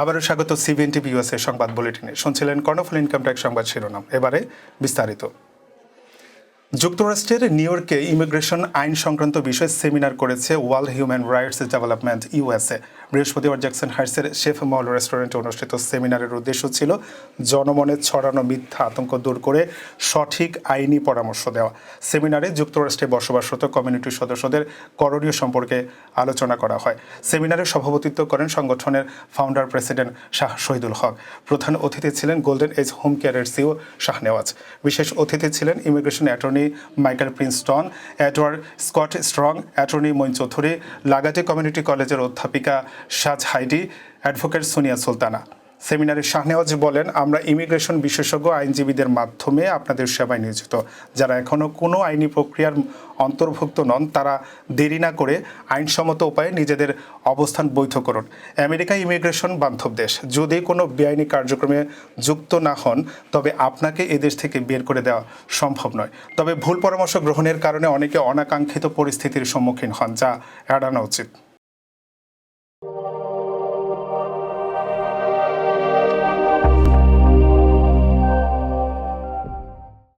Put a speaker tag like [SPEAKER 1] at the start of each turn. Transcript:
[SPEAKER 1] আবারও স্বাগত CBN TV USA সংবাদ বুলেটিনে। শুনছিলেন কর্ণফুল ইনকাম ট্যাক্স সংবাদ শিরোনাম। এবারে বিস্তারিত। যুক্তরাষ্ট্রের নিউ ইয়র্কে ইমিগ্রেশন আইন সংক্রান্ত বিষয়ে সেমিনার করেছে World Human Rights Development USA বৃহস্পতিবার জ্যাকসন হাইটসের শেফ মল রেস্টুরেন্টে অনুষ্ঠিত সেমিনারের উদ্দেশ্য ছিল জনমনে ছড়ানো মিথ্যা আতঙ্ক দূর করে সঠিক আইনি পরামর্শ দেওয়া। সেমিনারে যুক্তরাষ্ট্রে বসবাসরত কমিউনিটির সদস্যদের করণীয় সম্পর্কে আলোচনা করা হয়। সেমিনারে সভাপতিত্ব করেন সংগঠনের ফাউন্ডার প্রেসিডেন্ট শাহ শহীদুল হক। প্রধান অতিথি ছিলেন গোল্ডেন এজ হোম কেয়ারের সিও শাহনেওয়াজ বিশেষ অতিথি ছিলেন immigration attorney Michael Princeton, Edward Scott Strong attorney Moin Chowdhury লাগাটি community কলেজের অধ্যাপিকা সাজ হাইডি অ্যাডভোকেট সোনিয়া সুলতানা। সেমিনারে শাহনেওয়াজ বলেন, আমরা ইমিগ্রেশন বিশেষজ্ঞ আইনজীবীদের মাধ্যমে আপনাদের সেবায় নিয়োজিত। যারা এখনও কোনো আইনি প্রক্রিয়ার অন্তর্ভুক্ত নন, তারা দেরি না করে আইনসম্মত উপায়ে নিজেদের অবস্থান বৈধ করুন। আমেরিকা ইমিগ্রেশন বান্ধব দেশ। যদি কোনো বেআইনি কার্যক্রমে যুক্ত না হন, তবে আপনাকে এদেশ থেকে বের করে দেওয়া সম্ভব নয়। তবে ভুল পরামর্শ গ্রহণের কারণে অনেকে অনাকাঙ্ক্ষিত পরিস্থিতির সম্মুখীন হন, যা এড়ানো উচিত।